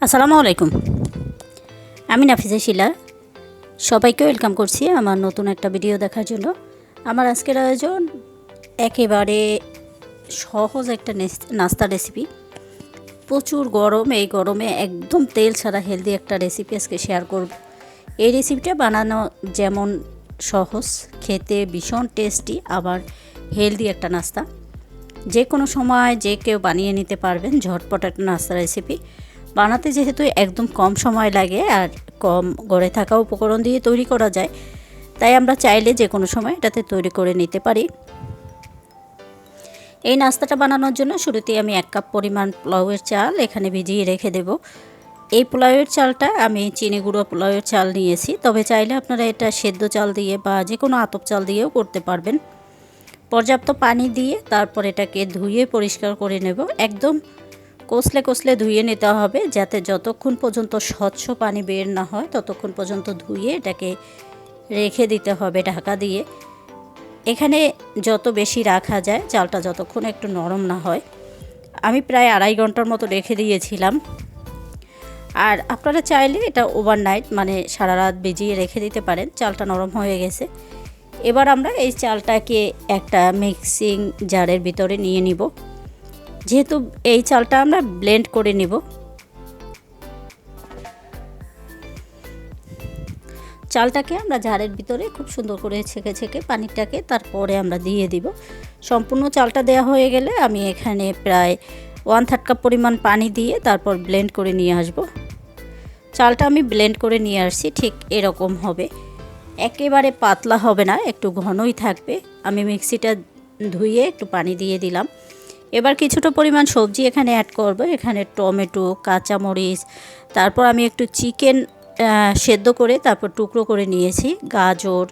আসসালামু আলাইকুম। আমি নাফিজা শিলা। সবাইকে ওয়েলকাম করছি আমার নতুন একটা ভিডিও দেখার জন্য। আমার আজকের আয়োজন একেবারে সহজ একটা নেস- নাস্তা রেসিপি প্রচুর গরম, এই গরমে একদম তেল ছাড়া হেলদি একটা রেসিপি আজকে শেয়ার করব। এই রেসিপিটা বানানো যেমন সহজ, খেতে ভীষণ টেস্টি আবার হেলদি একটা নাস্তা। যে কোনো সময় যে কেউ বানিয়ে নিতে পারবেন ঝটপট একটা নাস্তা রেসিপি বানাতে যেহেতু একদম কম সময় লাগে আর কম গড়ে থাকা উপকরণ দিয়ে তৈরি করা যায়, তাই আমরা চাইলে যে কোনো সময় এটাতে তৈরি করে নিতে পারি। এই নাস্তাটা বানানোর জন্য শুরুতেই আমি এক কাপ পরিমাণ পোলাওয়ের চাল এখানে ভিজিয়ে রেখে দেব। এই পোলাওয়ের চালটা আমি চিনি গুঁড়ো পোলাওয়ের চাল নিয়েছি, তবে চাইলে আপনারা এটা সেদ্ধ চাল দিয়ে বা যে কোনো আতপ চাল দিয়েও করতে পারবেন। পর্যাপ্ত পানি দিয়ে তারপর এটাকে ধুয়ে পরিষ্কার করে নেব। একদম কষলে কষলে ধুয়ে নিতে হবে যাতে যতক্ষণ পর্যন্ত স্বচ্ছ পানি বের না হয় ততক্ষণ পর্যন্ত ধুয়ে এটাকে রেখে দিতে হবে ঢাকা দিয়ে। এখানে যত বেশি রাখা যায়, চালটা যতক্ষণ একটু নরম না হয়, আমি প্রায় আড়াই ঘণ্টার মতো রেখে দিয়েছিলাম। আর আপনারা চাইলে এটা ওভারনাইট মানে সারা রাত ভিজিয়ে রেখে দিতে পারেন, চালটা নরম হয়ে গেছে। এবার আমরা এই চালটাকে একটা মিক্সিং জারের ভিতরে নিয়ে নিব। যেহেতু এই চালটা আমরা ব্লেন্ড করে নিব। চালটাকে আমরা ঝাড়ের ভিতরে খুব সুন্দর করে ছেঁকে ছেঁকে পানিটাকে তারপরে আমরা দিয়ে দিব। সম্পূর্ণ চালটা দেওয়া হয়ে গেলে আমি এখানে প্রায় ওয়ান থার্ড কাপ পরিমাণ পানি দিয়ে তারপর ব্লেন্ড করে নিয়ে আসব। চালটা আমি ব্লেন্ড করে নিয়ে আসছি, ঠিক এরকম হবে। একেবারে পাতলা হবে না, একটু ঘনই থাকবে। আমি মিক্সিটা ধুয়ে একটু পানি দিয়ে দিলাম। এবার কিছুটা পরিমাণ সবজি এখানে অ্যাড করব। এখানে টমেটো, কাঁচামরিচ, তারপর আমি একটু চিকেন সেদ্ধ করে তারপর টুকরো করে নিয়েছি, গাজর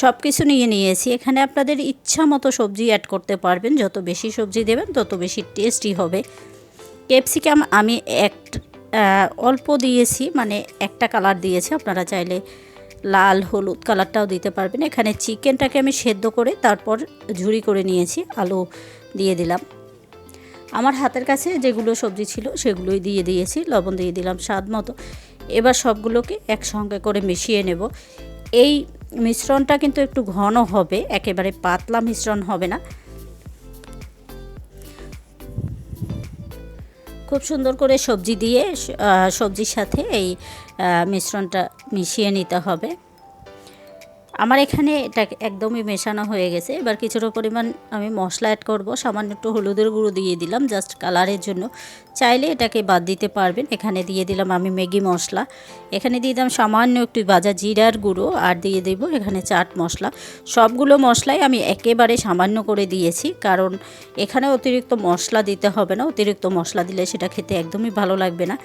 সব কিছু নিয়ে নিয়েছি। এখানে আপনাদের ইচ্ছা মতো সবজি অ্যাড করতে পারবেন। যত বেশি সবজি দেবেন, তত বেশি টেস্টি হবে। ক্যাপসিকাম আমি এক অল্প দিয়েছি মানে একটা কালার দিয়েছি। আপনারা চাইলে লাল, হলুদ কালারটাও দিতে পারবেন। এখানে চিকেনটাকে আমি সেদ্ধ করে তারপর ঝুরি করে নিয়েছি। আলু দিয়ে দিলাম। আমার হাতের কাছে যেগুলো সবজি ছিল সেগুলোই দিয়ে দিয়েছি, লবণ দিয়ে দিলাম স্বাদ মতো। এবার সবগুলোকে একসঙ্গে করে মিশিয়ে নেব। এই মিশ্রণটা কিন্তু একটু ঘন হবে, একেবারে পাতলা মিশ্রণ হবে না। খুব সুন্দর করে সবজি দিয়ে সবজির সাথে এই মিশ্রণটা মিশিয়ে নিতে হবে। আমার এখানে এটা একদমই মেশানো হয়ে গেছে। এবার কিছুটা পরিমাণ আমি মশলা অ্যাড করব। সামান্য একটু হলুদের গুঁড়ো দিয়ে দিলাম জাস্ট কালারের জন্য। চাইলে এটাকে বাদ দিতে পারবেন। এখানে দিয়ে দিলাম আমি ম্যাগি মশলা। এখানে দিয়ে দিলাম সামান্য একটু ভাজা জিরার গুঁড়ো আর দিয়ে দেব এখানে চাট মশলা। সবগুলো মশলাই আমি একেবারে সামান্য করে দিয়েছি কারণ এখানে অতিরিক্ত মশলা দিতে হবে না। অতিরিক্ত মশলা দিলে সেটা খেতে একদমই ভালো লাগবে না।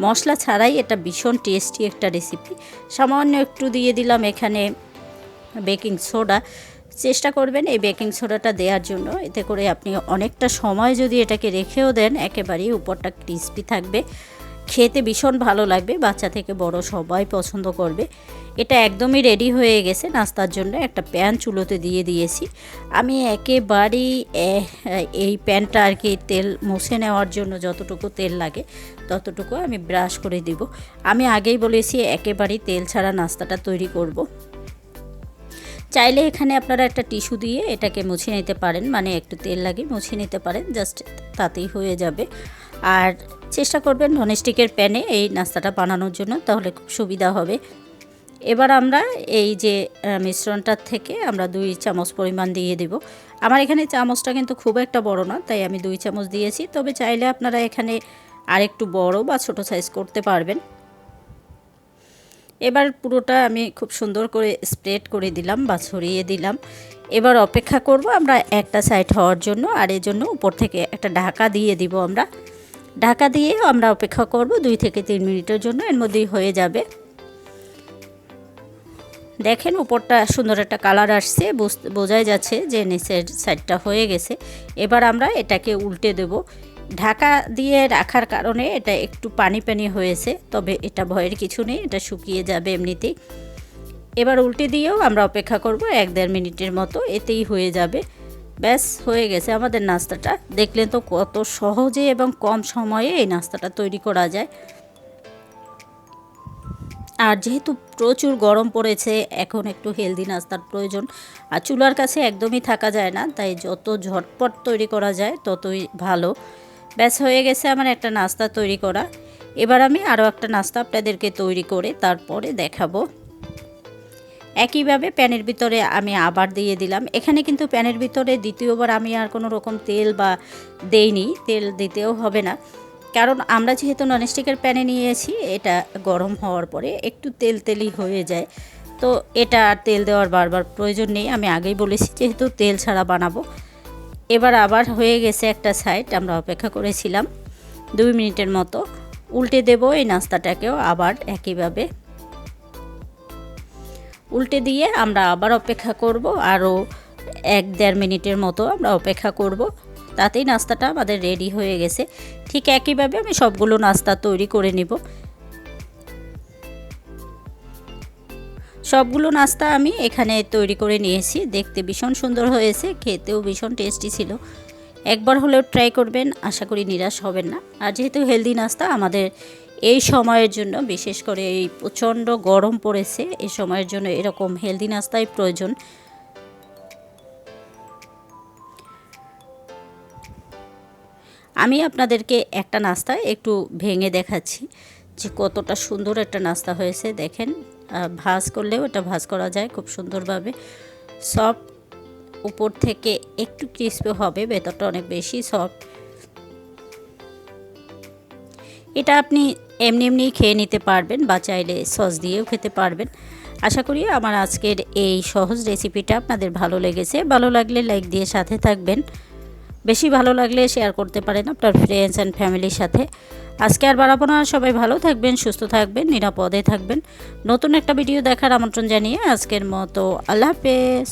মশলা ছাড়াই এটা ভীষণ টেস্টি একটা রেসিপি সামান্য একটু দিয়ে দিলাম এখানে বেকিং সোডা, চেষ্টা করবেন এই বেকিং সোডাটা দেওয়ার জন্য। এতে করে আপনি অনেকটা সময় যদি এটাকে রেখেও দেন, একেবারেই উপরটা ক্রিস্পি থাকবে। খেতে ভীষণ ভালো লাগবে, বাচ্চা থেকে বড় সবাই পছন্দ করবে। এটা একদমই রেডি হয়ে গেছে, নাস্তার জন্য একটা প্যান চুলোতে দিয়ে দিয়েছি। আমি একেবারেই এই প্যানটা আর কি তেল মুছে নেওয়ার জন্য যতটুকু তেল লাগে, ততটুকু আমি ব্রাশ করে দিব। আমি আগেই বলেছি, একেবারেই তেল ছাড়া নাস্তাটা তৈরি করব। চাইলে এখানে আপনারা একটা টিস্যু দিয়ে এটাকে মুছে নিতে পারেন মানে একটু তেল লাগিয়ে মুছে নিতে পারেন, জাস্ট তাতেই হয়ে যাবে। আর চেষ্টা করবেন ননস্টিকের প্যানে এই নাস্তাটা বানানোর জন্য, তাহলে খুব সুবিধা হবে। এবার আমরা এই যে মিশ্রণটার থেকে আমরা দুই চামচ পরিমাণ দিয়ে দেব। আমার এখানে চামচটা কিন্তু খুব একটা বড় না, তাই আমি দুই চামচ দিয়েছি। তবে চাইলে আপনারা এখানে আরেকটু বড় বা ছোট সাইজ করতে পারবেন। এবার পুরোটা আমি খুব সুন্দর করে স্প্রেড করে দিলাম বা ছড়িয়ে দিলাম। এবার অপেক্ষা করব আমরা একটা সাইড হওয়ার জন্য, আর এর জন্য উপর থেকে একটা ঢাকা দিয়ে দিব আমরা। ঢাকা দিয়ে আমরা অপেক্ষা করব দুই থেকে তিন মিনিটের জন্য, এর মধ্যেই হয়ে যাবে। দেখেন উপরটা সুন্দর একটা কালার আসছে বোঝাই যাচ্ছে যে নিচের সাইডটা হয়ে গেছে। এবার আমরা এটাকে উল্টে দেব। ঢাকা দিয়ে রাখার কারণে এটা একটু পানি পানি হয়েছে, তবে এটা ভয়ের কিছু নেই, এটা শুকিয়ে যাবে এমনিতেই। এবার উল্টে দিয়েও আমরা অপেক্ষা করব এক দেড় মিনিটের মতো, এতেই হয়ে যাবে। ব্যাস, হয়ে গেছে আমাদের নাস্তাটা। দেখলেন তো কত সহজে এবং কম সময়ে এই নাস্তাটা তৈরি করা যায়। আর যেহেতু প্রচুর গরম পড়েছে, এখন একটু হেলদি নাস্তার প্রয়োজন। আর চুলার কাছে একদমই থাকা যায় না, তাই যত ঝটপট তৈরি করা যায়, ততই ভালো। ব্যাস, হয়ে গেছে আমার একটা নাস্তা তৈরি করা। এবার আমি আরও একটা নাস্তা আপনাদেরকে তৈরি করে তারপরে দেখাবো। একইভাবে প্যানের ভিতরে আমি আবার দিয়ে দিলাম। এখানে কিন্তু প্যানের ভিতরে দ্বিতীয়বার আমি আর কোনো রকম তেল বা দেইনি, তেল দিতেও হবে না। কারণ আমরা যেহেতু ননস্টিকের প্যানে নিয়েছি, এটা গরম হওয়ার পরে একটু তেল তেলি হয়ে যায়। তো এটা আর তেল দেওয়ার বারবার প্রয়োজন নেই। আমি আগেই বলেছি, যেহেতু তেল ছাড়া বানাবো এবার আবার হয়ে গেছে একটা সাইড আমরা অপেক্ষা করেছিলাম দুই মিনিটের মতো। উল্টে দেব এই নাস্তাটাকেও আবার একইভাবে। উল্টে দিয়ে আমরা আবার অপেক্ষা করব, আরও এক দেড় মিনিটের মতো আমরা অপেক্ষা করব। তাতেই নাস্তাটা আমাদের রেডি হয়ে গেছে। ঠিক একইভাবে আমি সবগুলো নাস্তা তৈরি করে নিব। সবগুলো নাস্তা আমি এখানে তৈরি করে নিয়েছি। দেখতে ভীষণ সুন্দর হয়েছে, খেতেও ভীষণ টেস্টি ছিল। একবার হলেও ট্রাই করবেন, আশা করি নিরাশ হবেন না। আর যেহেতু হেলদি নাস্তা, আমাদের এই সময়ের জন্য, বিশেষ করে এই প্রচণ্ড গরম পড়েছে এই সময়ের জন্য এরকম হেলদি নাস্তাই প্রয়োজন। আমি আপনাদেরকে একটা নাস্তা একটু ভেঙে দেখাচ্ছি, যে কতটা সুন্দর একটা নাস্তা হয়েছে, দেখেন। ভাজ করলেও এটা ভাজ করা যায় খুব সুন্দরভাবে। সফট উপর থেকে একটু ক্রিস্পি হবে, ভেতরটা অনেক বেশি সফট এটা আপনি এমনি এমনি খেয়ে নিতে পারবেন বা চাইলে সস দিয়েও খেতে পারবেন। আশা করি আমার আজকের এই সহজ রেসিপিটা আপনাদের ভালো লেগেছে। ভালো লাগলে লাইক দিয়ে সাথে থাকবেন। বেশি ভালো লাগলে শেয়ার করতে পারেন আপনার ফ্রেন্ডস অ্যান্ড ফ্যামিলির সাথে। আজকে আর বাড়াবো না, সবাই ভালো থাকবেন, সুস্থ থাকবেন, নিরাপদে থাকবেন। নতুন একটা ভিডিও দেখার আমন্ত্রণ জানিয়ে আজকের মতো আল্লাহ হাফেজ।